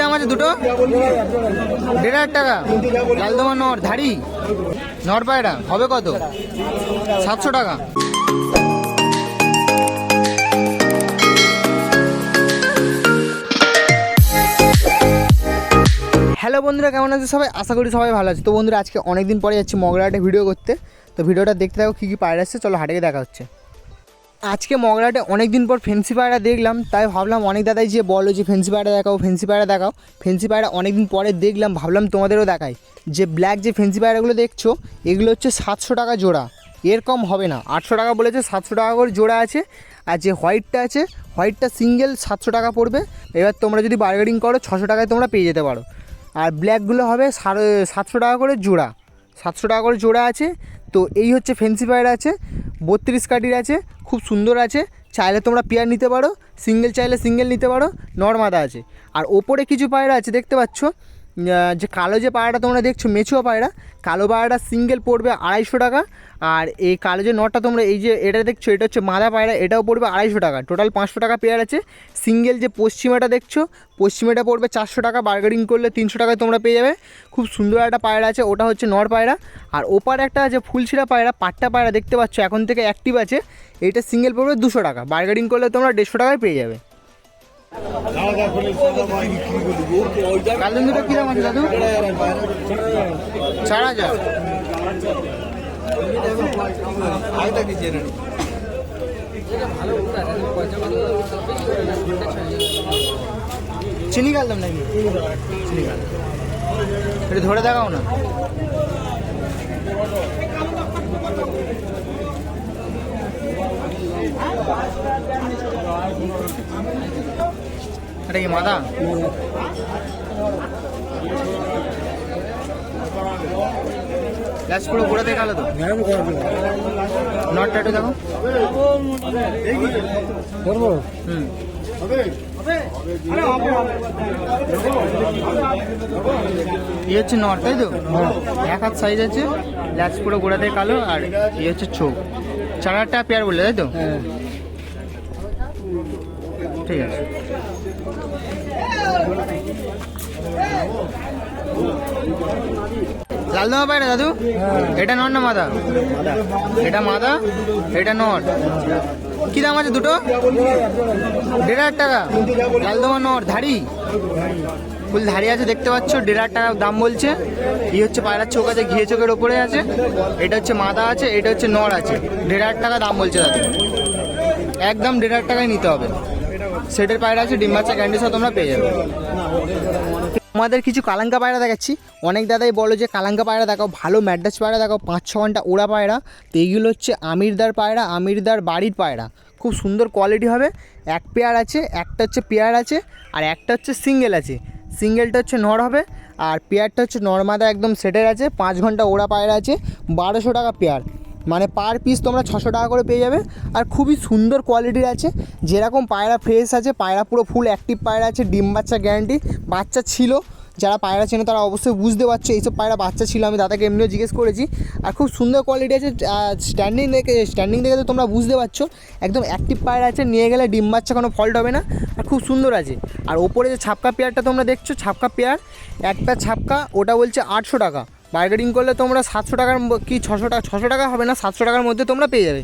দাম আছে দুটো? দেড় হাজার টাকা। লালদমা নর, ধাড়ি। নর পায়রা, হবে কত? সাতশো টাকা। হ্যালো বন্ধুরা, কেমন আছে সবাই? আশা করি সবাই ভালো আছে। তো বন্ধুরা, আজকে অনেক দিন পরে যাচ্ছি মগরাহাটে ভিডিও করতে। তো ভিডিওটা দেখতে থাকো, কী কী পায়রা আসছে চলো হাটে দেখা হচ্ছে। আজকে মগরাহাটে অনেক দিন পর ফেন্সি পায়রা দেখলাম, তাই ভাবলাম অনেক দাদাই যে বলো যে ফেন্সি পায়রা দেখাও ফেন্সি পায়রা দেখাও। ফেন্সি পায়রা অনেক দিন পরে দেখলাম, ভাবলাম তোমাদেরও দেখাই। যে ব্ল্যাক যে ফেন্সি পায়রাগুলো দেখছ, এগুলো হচ্ছে সাতশো টাকা জোড়া। এর কম হবে না। আটশো টাকা বলেছে, সাতশো টাকা করে জোড়া আছে। আর যে হোয়াইটটা আছে হোয়াইটটা সিঙ্গেল সাতশো টাকা পড়বে। এবার তোমরা যদি বার্গেনিং করো, ছশো টাকায় তোমরা পেয়ে যেতে পারো। আর ব্ল্যাকগুলো হবে সাড়ে সাতশো টাকা করে জোড়া। সাতশো টাকা করে জোড়া আছে। তো এই হচ্ছে ফেন্সি পায়রা আছে, বত্রিশ কাটির আছে, খুব সুন্দর আছে, চাইলে তোমরা পেয়ার নিতে পারো সিঙ্গেল চাইলে সিঙ্গেল নিতে পারো নর্মাদা আছে। আর ওপরে কিছু পায়রা আছে, দেখতে পাচ্ছ? যে কালো যে পায়রাটা তোমরা দেখছ, মেছুয়া পায়রা কালো পায়রাটা সিঙ্গেল পড়বে আড়াইশো টাকা। আর এই কালো যে নটটা তোমরা এই যে এটা দেখছ, এটা হচ্ছে মাদা পায়রা এটাও পড়বে আড়াইশো টাকা। টোটাল পাঁচশো টাকা পেয়ার আছে। সিঙ্গেল যে পশ্চিমাটা দেখছ, পশ্চিমাটা পড়বে চারশো টাকা বার্গেনিং করলে তিনশো টাকায় তোমরা পেয়ে যাবে। খুব সুন্দর একটা পায়রা আছে, ওটা হচ্ছে নর পায়রা আর ওপার একটা আছে ফুলছিড়া পায়রা পাট্টা পায়রা দেখতে পাচ্ছ, এখন থেকে অ্যাক্টিভ আছে। এটা সিঙ্গেল পড়বে দুশো টাকা বার্গেনিং করলে তোমরা দেড়শো টাকায় পেয়ে যাবে। কালদিন দুটো কী দাম আছে দাদু? চার হাজার। চিনি কালদাম নাকি? চিনি কাল। এটা ধরে দেখাও না। এটা কি মাদা গ্যাস পুরো ঘুরে দেখাল তো নটটা একটু দেখো হুম এই হচ্ছে নট তাই তো এক হাত সাইজ আছে ল্যাচ পুরো গোড়াতে কালো আর এই হচ্ছে চোখ চার হাজার টাকা পেয়ার বললে তাই তো? ঠিক আছে। লাল দমা পায়রা দাদু? এটা নট না মাদা? এটা মাদা এটা নট কি দাম আছে দুটো? দেড় হাজার টাকা। লাল দমা নট ধাড়ি? ফুল ধাড়ি আছে, দেখতে পাচ্ছ? দেড় হাজার টাকা দাম বলছে। এই হচ্ছে পায়রার চোখ আছে, ঘিয়ে চোখের ওপরে আছে। এটা হচ্ছে মাদা আছে, এটা হচ্ছে নর আছে। দেড় হাজার টাকা দাম বলছে দাদু একদম দেড় হাজার টাকায় নিতে হবে। সেটের পায়রা আছে, ডিম বাচ্চা তোমরা পেয়ে যাবে। আমাদের কিছু কালাঙ্কা পায়রা দেখাচ্ছি। অনেক দাদাই বলো যে, কালাঙ্কা পায়রা দেখাও, ভালো ম্যাড্রাস পায়রা দেখাও পাঁচ ছ ঘণ্টা ওড়া পায়রা। তো এইগুলো হচ্ছে আমিরদার পায়রা, আমিরদার বাড়ির পায়রা। খুব সুন্দর কোয়ালিটি হবে। এক পেয়ার আছে, একটা হচ্ছে পেয়ার আছে, আর একটা হচ্ছে সিঙ্গেল আছে। সিঙ্গেলটা হচ্ছে নর হবে, আর পেয়ারটা হচ্ছে নর্মাদা একদম সেটের আছে, পাঁচ ঘণ্টা ওড়া পায়রা আছে, বারোশো টাকা পেয়ার। মানে পার পিস তোমরা ছশো টাকা করে পেয়ে যাবে, আর খুবই সুন্দর কোয়ালিটির আছে, যেরকম পায়রা ফ্রেশ আছে, পায়রা পুরো ফুল অ্যাক্টিভ পায়রা আছে, ডিম বাচ্চা গ্যারান্টি, বাচ্চা ছিল, যারা পায়রা চেনে তারা অবশ্যই বুঝতে পারছে, এইসব পায়রা বাচ্চা ছিল, আমি দাদাকে এমনিও জিজ্ঞেস করেছি, আর খুব সুন্দর কোয়ালিটি আছে স্ট্যান্ডিং দেখে স্ট্যান্ডিং দেখে তো তোমরা বুঝতে পারছ, একদম অ্যাক্টিভ পায়রা আছে, নিয়ে গেলে ডিম বাচ্চা কোনো ফল্ট হবে না খুব সুন্দর আছে। আর ওপরে যে ছাপকা পেয়ারটা তোমরা দেখছ, ছাপকা পেয়ার, একটা ছাপকা, ওটা বলছে আটশো টাকা। বার্গেনিং করলে তোমরা সাতশো টাকার কি ছশো টাকা ছশো টাকা হবে না, সাতশো টাকার মধ্যে তোমরা পেয়ে যাবে।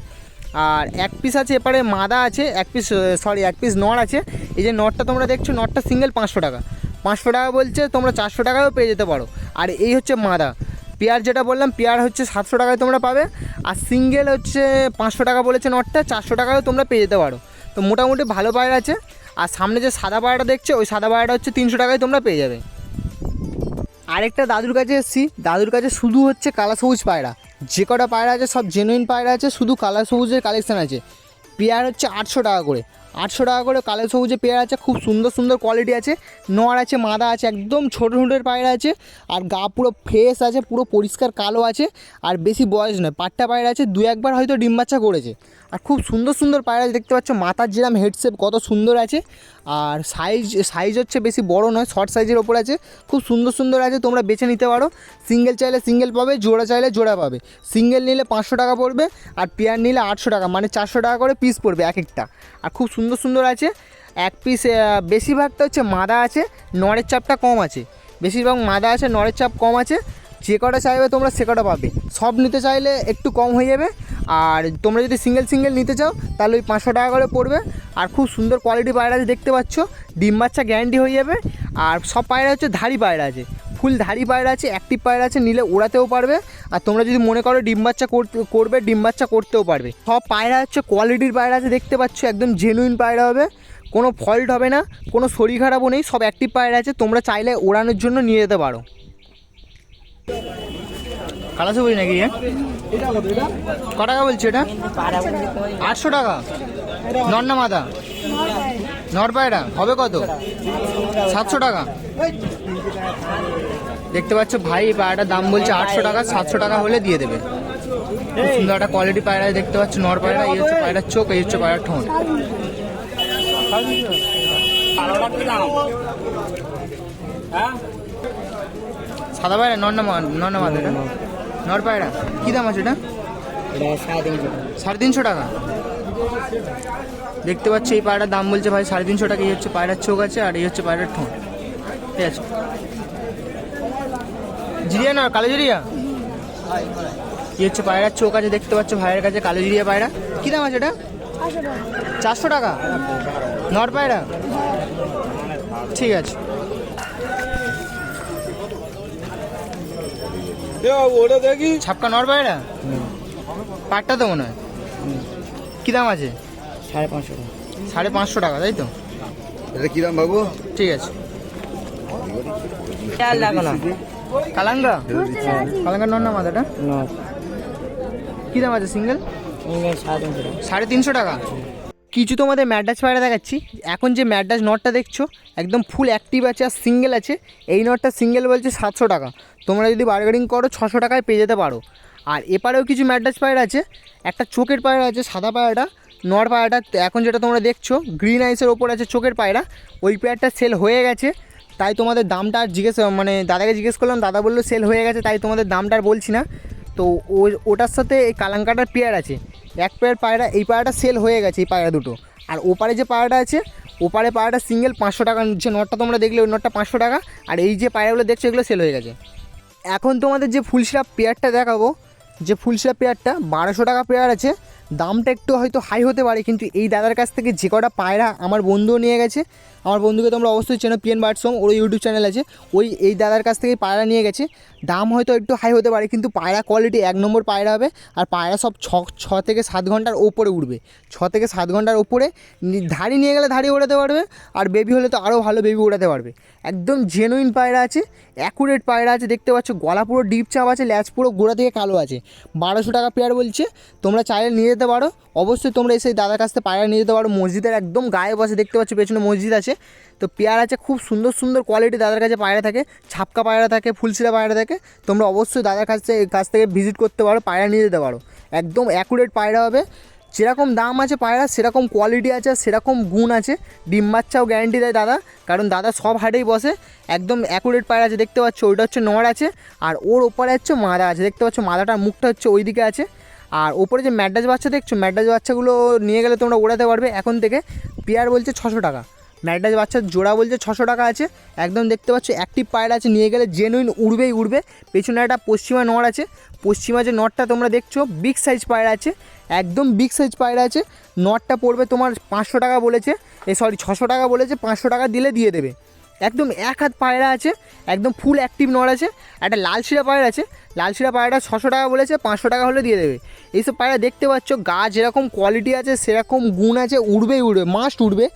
আর এক পিস আছে, এপারে মাদা আছে, এক পিস সরি এক পিস নট আছে। এই যে নটটা তোমরা দেখছ নটটা সিঙ্গেল পাঁচশো টাকা। পাঁচশো টাকা বলছে, তোমরা চারশো টাকাও পেয়ে যেতে পারো। আর এই হচ্ছে মাদা। পেয়ার যেটা বললাম, পেয়ার হচ্ছে সাতশো টাকায় তোমরা পাবে। আর সিঙ্গেল হচ্ছে পাঁচশো টাকা বলেছে নটটা চারশো টাকাও তোমরা পেয়ে যেতে পারো। তো মোটামুটি ভালো পায়রা আছে। আর সামনে যে সাদা পায়রাটা দেখছে, ওই সাদা পায়রাটা হচ্ছে তিনশো টাকায় তোমরা পেয়ে যাবে। আরেকটা দাদুর কাছে এসেছি। দাদুর কাছে শুধু হচ্ছে কালা সবুজ পায়রা। যে কটা পায়রা আছে, সব জেনুইন পায়রা আছে, শুধু কালা সবুজের কালেকশান আছে। পেয়ার হচ্ছে আটশো টাকা করে। আটশো টাকা করে কালো সবুজে পেয়ার আছে, খুব সুন্দর সুন্দর কোয়ালিটি আছে। নর আছে, মাদা আছে, একদম ছোটো ছোটোর পায়রা আছে। আর গা পুরো ফ্রেশ আছে, পুরো পরিষ্কার কালো আছে। আর বেশি বয়স নয় পাট্টা পায়রা আছে দু একবার হয়তো ডিম বাচ্চা করেছে। আর খুব সুন্দর সুন্দর পায়রা দেখতে পাচ্ছ মাথার যেরকম হেডসেপ কত সুন্দর আছে। আর সাইজ সাইজ হচ্ছে বেশি বড় নয় শর্ট সাইজের ওপর আছে। খুব সুন্দর সুন্দর আছে, তোমরা বেছে নিতে পারো। সিঙ্গেল চাইলে সিঙ্গেল পাবে, জোড়া চাইলে জোড়া পাবে। সিঙ্গেল নিলে পাঁচশো টাকা পড়বে, আর পেয়ার নিলে আটশো টাকা মানে চারশো টাকা করে পিস পড়বে এক একটা। আর খুব সুন্দর সুন্দর সুন্দর আছে। এক পিস বেশিরভাগটা হচ্ছে মাদা আছে, নড়ের চাপটা কম আছে। বেশিরভাগ মাদা আছে, নড়ের চাপ কম আছে। যে কটা চাইবে তোমরা সে কটা পাবে। সব নিতে চাইলে একটু কম হয়ে যাবে। আর তোমরা যদি সিঙ্গেল সিঙ্গেল নিতে চাও, তাহলে ওই পাঁচশো টাকা করে পড়বে। আর খুব সুন্দর কোয়ালিটি পায়রা আছে, দেখতে পাচ্ছ। ডিম বাচ্চা গ্যারান্টি হয়ে যাবে। আর সব পায়রা হচ্ছে ধাড়ি পায়রা আছে। ফুল ধাড়ি পায়রা আছে অ্যাক্টিভ পায়রা আছে, নিলে ওড়াতেও পারবে। আর তোমরা যদি মনে করো ডিম বাচ্চা করবে, ডিম বাচ্চা করতেও পারবে। সব পায়রা হচ্ছে কোয়ালিটির পায়রা আছে, দেখতে পাচ্ছ, একদম জেনুইন পায়রা হবে। কোনো ফল্ট হবে না, কোনো শরীর খারাপও নেই, সব অ্যাক্টিভ পায়রা আছে, তোমরা চাইলে ওড়ানোর জন্য নিয়ে যেতে পারো। কালাসে বলি নাকি ক টাকা বলছি এটা? আটশো টাকা। নন্না মাদা? নর পায়রা। হবে কত? সাতশো টাকা। দেখতে পাচ্ছ ভাই, এই পায়রাটার দাম বলছে আটশো টাকা, সাতশো টাকা হলে দিয়ে দেবে। সুন্দর একটা কোয়ালিটি পায়রা দেখতে পাচ্ছ, নর পায়রা, এই হচ্ছে পায়রার চোখ, এই হচ্ছে পায়রার ঠোঁট। সাদা পায়রা, নর না মা- নর না মাদা নর পায়রা, কী দাম আছে এটা? সাড়ে তিনশো টাকা। দেখতে পাচ্ছি, এই পায়রার দাম বলছে ভাই, সাড়ে তিনশো টাকা, এই হচ্ছে পায়রার চোখ আছে আর এই হচ্ছে পায়রার ঠোঁট। ঠিক আছে? জিরিয়া না কালো জিরিয়া? কি হচ্ছে পায়রার চোখ আছে দেখতে পাচ্ছ ভাইয়ের কাছে কালো জিরিয়া পায়রা। কী দাম আছে এটা? চারশো টাকা? নর পায়রা? ঠিক আছে। ওটা দেখি। ছাপকা নর পায়রা? পাটটা তো মনে হয়। কী দাম আছে? সাড়ে পাঁচশো টাকা। সাড়ে পাঁচশো টাকা তাই তো? এটা কিরাম বাবু? ঠিক আছে। কালাঙ্গা? কালাঙ্গা নর না মাদাটা না কী দাম আছে? সিঙ্গেল? সাড়ে তিনশো টাকা। সাড়ে তিনশো টাকা? কিছু তোমাদের ম্যাডাস পায়রা দেখাচ্ছি। এখন যে ম্যাডাস নটটা দেখছ একদম ফুল অ্যাক্টিভ আছে আর সিঙ্গেল আছে এই নটটা সিঙ্গেল বলছে সাতশো টাকা। তোমরা যদি বার্গেনিং করো ছশো টাকায় পেয়ে যেতে পারো। আর এপারেও কিছু ম্যাডাস পায়রা আছে একটা চোখের পায়রা আছে সাদা পায়রাটা নর পায়রাটা এখন যেটা তোমরা দেখছ গ্রিন আইসের ওপর আছে চোখের পায়রা ওই পেয়ারটা সেল হয়ে গেছে। তাই তোমাদের দামটা আর জিজ্ঞেস মানে দাদাকে জিজ্ঞেস করলাম, দাদা বলল সেল হয়ে গেছে, তাই তোমাদের দামটা আর বলছি না। তো ও, ওটার সাথে এই কালাঙ্কাটার পেয়ার আছে। এক পেয়ার পায়রা, এই পায়রাটা সেল হয়ে গেছে, এই পায়রা দুটো। আর ওপারে যে পায়রাটা আছে, ওপারে পায়রাটা সিঙ্গেল পাঁচশো টাকা, যে নটটা তোমরা দেখলে, ওই নটটা পাঁচশো টাকা, আর এই যে পায়রাগুলো দেখছ, এগুলো সেল হয়ে গেছে। এখন তোমাদের যে ফুলসিরাপ পেয়ারটা দেখাবো, যে ফুলসিরাপ পেয়ারটা বারোশো টাকা পেয়ার আছে দামটা একটু হয়তো হাই হতে পারে, কিন্তু এই দাদার কাছ থেকে যে কটা পায়রা আমার বন্ধুও নিয়ে গেছে, আমার বন্ধুকে তোমরা অবশ্যই চেনো পিএন বার্ডসং ওর ইউটিউব চ্যানেল আছে, ওই, এই দাদার কাছ থেকে পায়রা নিয়ে গেছে, দাম হয়তো একটু হাই হতে পারে, কিন্তু পায়রা কোয়ালিটি এক নম্বর পায়রা হবে, আর পায়রা সব ছ ছ থেকে সাত ঘণ্টার ওপরে উঠবে ছ থেকে সাত ঘণ্টার ওপরে ধাড়ি নিয়ে গেলে ধাড়ি ওড়াতে পারবে, আর বেবি হলে তো আরও ভালো বেবি ওড়াতে পারবে, একদম জেনুইন পায়রা আছে অ্যাকুরেট পায়রা আছে, দেখতে পাচ্ছ, গলা পুরো ডিপ চাপ আছে ল্যাচ পুরো গোড়া থেকে কালো আছে, বারোশো টাকা পেয়ার বলছে, তোমরা চাইলে নিয়ে যেতে পারো। অবশ্যই তোমরা এসে দাদার কাছ থেকে পায়রা নিয়ে যেতে পারো। মসজিদের একদম গায়ে বসে দেখতে পাচ্ছ, পেছনে মসজিদ আছে। তো পেয়ার আছে, খুব সুন্দর সুন্দর কোয়ালিটি দাদার কাছে পায়রা থাকে। ছাপকা পায়রা থাকে ফুলসিরা পায়রা থাকে। তোমরা অবশ্যই দাদার কাছ থেকে কাছ থেকে ভিজিট করতে পারো, পায়রা নিয়ে যেতে পারো। একদম অ্যাকুরেট পায়রা হবে। যেরকম দাম আছে পায়রা, সেরকম কোয়ালিটি আছে, সেরকম গুণ আছে। ডিম বাচ্চাও গ্যারান্টি দেয় দাদা। কারণ দাদা সব হাটেই বসে। একদম অ্যাকুরেট পায়রা আছে, দেখতে পাচ্ছ, ওইটা হচ্ছে নড় আছে। আর ওর ওপরে হচ্ছে মাদা আছে, দেখতে পাচ্ছ, মাদাটার মুখটা হচ্ছে ওই দিকে আছে। আর ওপরে যে ম্যাডাস বাচ্চা দেখছ ম্যাডাস বাচ্চাগুলো নিয়ে গেলে তোমরা ওড়াতে পারবে। এখন থেকে পেয়ার বলছে ছশো টাকা। ম্যাডাস বাচ্চার জোড়া বলছে ছশো টাকা আছে। একদম দেখতে পাচ্ছ অ্যাক্টিভ পায়রা আছে, নিয়ে গেলে জেনুইন উড়বেই উড়বে। পেছনে একটা পশ্চিমা নড় আছে। পশ্চিমা যে নটটা তোমরা দেখছ বিগ সাইজ পায়রা আছে। একদম বিগ সাইজ পায়রা আছে। নটটা পড়বে তোমার পাঁচশো টাকা বলেছে। এ সরি ছশো টাকা বলেছে, পাঁচশো টাকা দিলে দিয়ে দেবে। একদম এক হাত পায়রা আছে, একদম ফুল অ্যাক্টিভ নড় আছে, একটা লাল শিরা পায়রা আছে, লাল শিরা পায়রাটা ছশো টাকা বলেছে, পাঁচশো টাকা হলে দিয়ে দেবে। এইসব পায়রা দেখতে পাচ্ছ, গা যেরকম কোয়ালিটি আছে, সেরকম গুণ আছে, উড়বেই উড়বে মাস্ট উড়বে।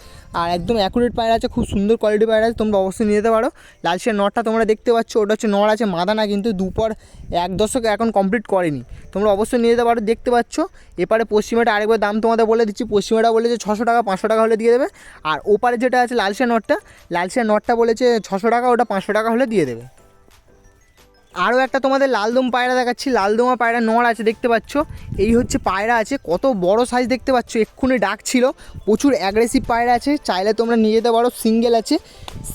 আর একদম অ্যাকুরেট পায়রা আছে, খুব সুন্দর কোয়ালিটি পায়রা আছে, তোমরা অবশ্যই নিয়ে যেতে পারো। লাল শিরা নটটা তোমরা দেখতে পাচ্ছ, ওটা হচ্ছে নড় আছে মাদা না কিন্তু দুপর এক দশক এখন কমপ্লিট করেনি। তোমরা অবশ্যই নিয়ে যেতে পারো, দেখতে পাচ্ছ। এপারে পশ্চিমাটা আরেকবার দাম তোমাদের বলে দিচ্ছি, পশ্চিমাটা বলেছে ছশো টাকা, পাঁচশো টাকা হলে দিয়ে দেবে। আর ওপারে যেটা আছে লালসিয়া নটটা লালসিয়া নটটা বলেছে ছশো টাকা, ওটা পাঁচশো টাকা হলে দিয়ে দেবে। আরও একটা তোমাদের লালদম পায়রা দেখাচ্ছি। লালদমা পায়রা নড় আছে, দেখতে পাচ্ছ? এই হচ্ছে পায়রা আছে, কত বড় সাইজ দেখতে পাচ্ছ? এক্ষুনি ডাক ছিল প্রচুর অ্যাগ্রেসিভ পায়রা আছে, চাইলে তোমরা নিয়ে যেতে পারো। সিঙ্গেল আছে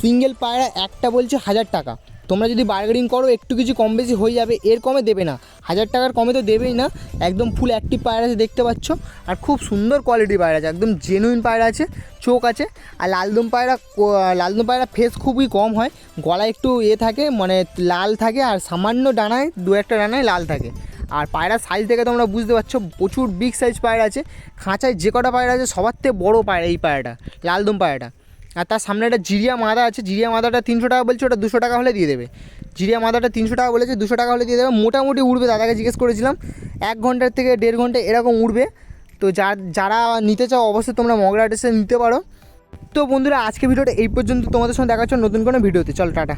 সিঙ্গেল পায়রা একটা বলছে হাজার টাকা। তোমরা যদি বার্গেনিং করো, একটু কিছু কম বেশি হয়ে যাবে, এর কমে দেবে না। হাজার টাকার কমে তো দেবেই না। একদম ফুল অ্যাক্টিভ পায়রা আছে, দেখতে পাচ্ছ। আর খুব সুন্দর কোয়ালিটির পায়রা আছে, একদম জেনুইন পায়রা আছে, চোখ আছে। আর লালদম পায়রা লালদম পায়রা ফেস খুবই কম হয়। গলা একটু এ থাকে মানে লাল থাকে, আর সামান্য ডানায়, দু একটা ডানায় লাল থাকে। আর পায়রার সাইজ দেখে তোমরা বুঝতে পারছ, প্রচুর বিগ সাইজ পায়রা আছে। খাঁচায় যে কটা পায়রা আছে, সবার থেকে বড়ো পায়রা এই পায়রাটা, লালদম পায়রাটা। আর তার সামনে একটা জিরিয়া মাদা আছে, জিরিয়া মাদাটা তিনশো টাকা বলছে, ওটা দুশো টাকা হলে দিয়ে দেবে। জিরিয়া মাদাটা তিনশো টাকা বলেছে, দুশো টাকা হলে দিয়ে দেবে, মোটামুটি উঠবে দাদাকে জিজ্ঞেস করেছিলাম, এক ঘণ্টার থেকে দেড় ঘণ্টা এরকম উঠবে তো যার নিতে চাও, অবশ্যই তোমরা মগরা ড্রেসে নিতে পারো। তো বন্ধুরা, আজকে ভিডিওটা এই পর্যন্ত, তোমাদের সঙ্গে দেখার হচ্ছে নতুন কোনো ভিডিওতে। চল, টাটা।